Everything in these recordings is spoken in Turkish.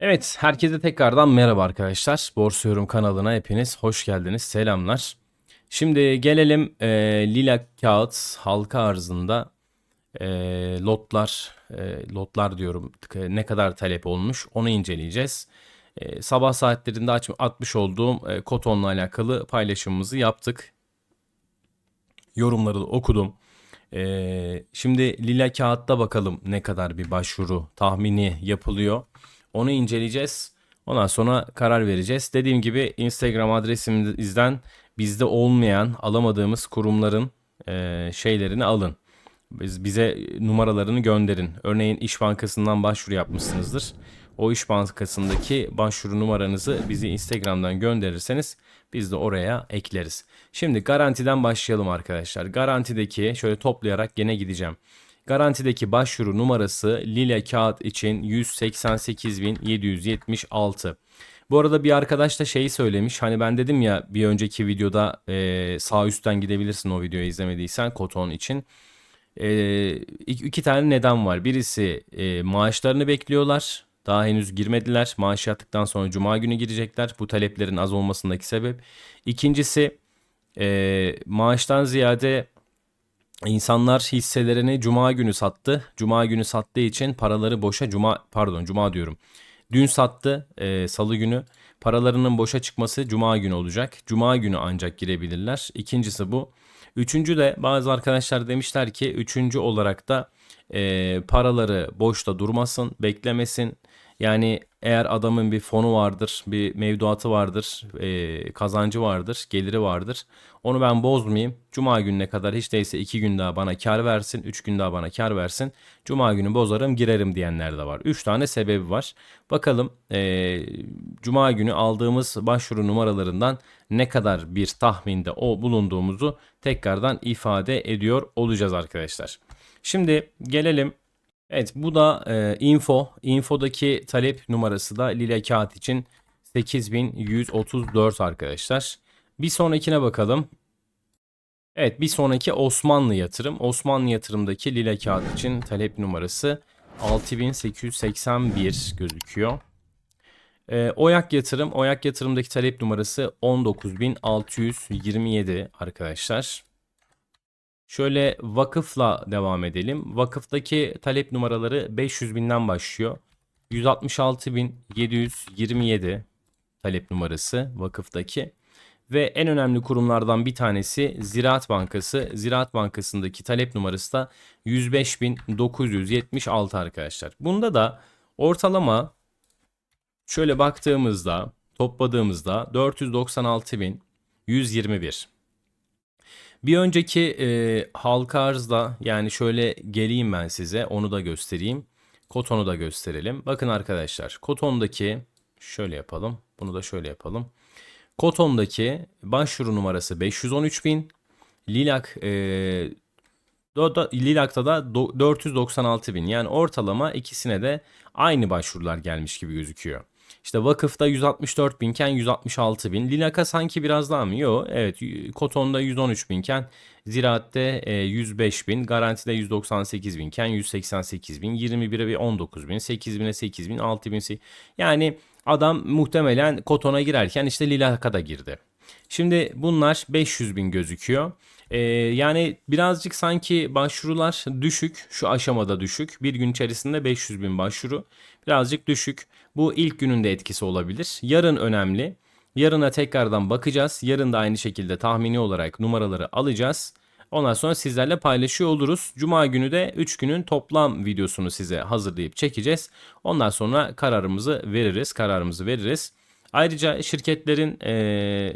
Evet, herkese tekrardan merhaba arkadaşlar. Borsa Yorum kanalına hepiniz hoş geldiniz. Selamlar. Şimdi gelelim e, lila kağıt halka arzında e, lotlar, e, lotlar diyorum ne kadar talep olmuş onu inceleyeceğiz. E, sabah saatlerinde aç, atmış olduğum e, kotonla alakalı paylaşımımızı yaptık. Yorumları da okudum. E, şimdi lila kağıtta bakalım ne kadar bir başvuru tahmini yapılıyor. Onu inceleyeceğiz. Ondan sonra karar vereceğiz. Dediğim gibi Instagram adresimizden bizde olmayan alamadığımız kurumların e, şeylerini alın. Biz, bize numaralarını gönderin. Örneğin İş Bankası'ndan başvuru yapmışsınızdır. O İş Bankası'ndaki başvuru numaranızı bizi Instagram'dan gönderirseniz biz de oraya ekleriz. Şimdi garantiden başlayalım arkadaşlar. Garantideki şöyle toplayarak gene gideceğim. Garantideki başvuru numarası lila kağıt için 188.776. Bu arada bir arkadaş da şeyi söylemiş. Hani ben dedim ya bir önceki videoda e, sağ üstten gidebilirsin o videoyu izlemediysen Koton için. E, iki, tane neden var. Birisi e, maaşlarını bekliyorlar. Daha henüz girmediler. Maaş yattıktan sonra cuma günü girecekler. Bu taleplerin az olmasındaki sebep. İkincisi e, maaştan ziyade İnsanlar hisselerini cuma günü sattı. Cuma günü sattığı için paraları boşa cuma pardon cuma diyorum. Dün sattı e, salı günü. Paralarının boşa çıkması cuma günü olacak. Cuma günü ancak girebilirler. İkincisi bu. Üçüncü de bazı arkadaşlar demişler ki üçüncü olarak da e, paraları boşta durmasın, beklemesin. Yani eğer adamın bir fonu vardır, bir mevduatı vardır, e, kazancı vardır, geliri vardır. Onu ben bozmayayım. Cuma gününe kadar hiç değilse 2 gün daha bana kar versin, 3 gün daha bana kar versin. Cuma günü bozarım, girerim diyenler de var. 3 tane sebebi var. Bakalım e, Cuma günü aldığımız başvuru numaralarından ne kadar bir tahminde o bulunduğumuzu tekrardan ifade ediyor olacağız arkadaşlar. Şimdi gelelim Evet bu da e, info. Infodaki talep numarası da lila kağıt için 8134 arkadaşlar. Bir sonrakine bakalım. Evet bir sonraki Osmanlı yatırım. Osmanlı yatırımdaki lila kağıt için talep numarası 6881 gözüküyor. E, Oyak yatırım. Oyak yatırımdaki talep numarası 19627 arkadaşlar. Şöyle vakıfla devam edelim. Vakıftaki talep numaraları 500 binden başlıyor. 166.727 talep numarası vakıftaki. Ve en önemli kurumlardan bir tanesi Ziraat Bankası. Ziraat Bankası'ndaki talep numarası da 105.976 arkadaşlar. Bunda da ortalama şöyle baktığımızda topladığımızda 496.121. Bir önceki e, halka arzda yani şöyle geleyim ben size onu da göstereyim. Koton'u da gösterelim. Bakın arkadaşlar Koton'daki şöyle yapalım. Bunu da şöyle yapalım. Koton'daki başvuru numarası 513.000. Lilak e, Lilak'ta da 496.000. Yani ortalama ikisine de aynı başvurular gelmiş gibi gözüküyor. İşte vakıfta 164 binken 166 bin. Linaka sanki biraz daha mı? Yok. Evet. Koton'da 113 binken Ziraat'te 105 e, bin. Garantide 198 binken 188 bin. 21'e bir 19 bin. 8 bine 8 bin. 6 bin. Yani adam muhtemelen Koton'a girerken işte Lilak'a girdi. Şimdi bunlar 500 bin gözüküyor. Ee, yani birazcık sanki başvurular düşük. Şu aşamada düşük. Bir gün içerisinde 500 bin başvuru. Birazcık düşük. Bu ilk gününde etkisi olabilir. Yarın önemli. Yarına tekrardan bakacağız. Yarın da aynı şekilde tahmini olarak numaraları alacağız. Ondan sonra sizlerle paylaşıyor oluruz. Cuma günü de 3 günün toplam videosunu size hazırlayıp çekeceğiz. Ondan sonra kararımızı veririz. Kararımızı veririz. Ayrıca şirketlerin ee,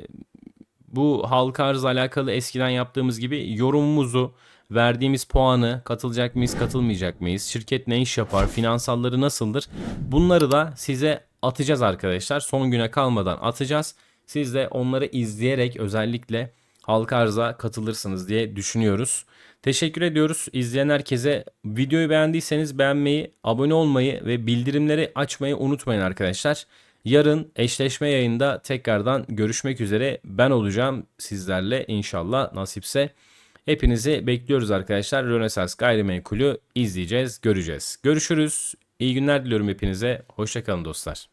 bu halka arz alakalı eskiden yaptığımız gibi yorumumuzu, verdiğimiz puanı, katılacak mıyız, katılmayacak mıyız, şirket ne iş yapar, finansalları nasıldır bunları da size atacağız arkadaşlar. Son güne kalmadan atacağız. Siz de onları izleyerek özellikle halka arza katılırsınız diye düşünüyoruz. Teşekkür ediyoruz izleyen herkese. Videoyu beğendiyseniz beğenmeyi, abone olmayı ve bildirimleri açmayı unutmayın arkadaşlar. Yarın eşleşme yayında tekrardan görüşmek üzere. Ben olacağım sizlerle inşallah nasipse. Hepinizi bekliyoruz arkadaşlar. Rönesans Gayrimenkul'ü izleyeceğiz, göreceğiz. Görüşürüz. İyi günler diliyorum hepinize. Hoşçakalın dostlar.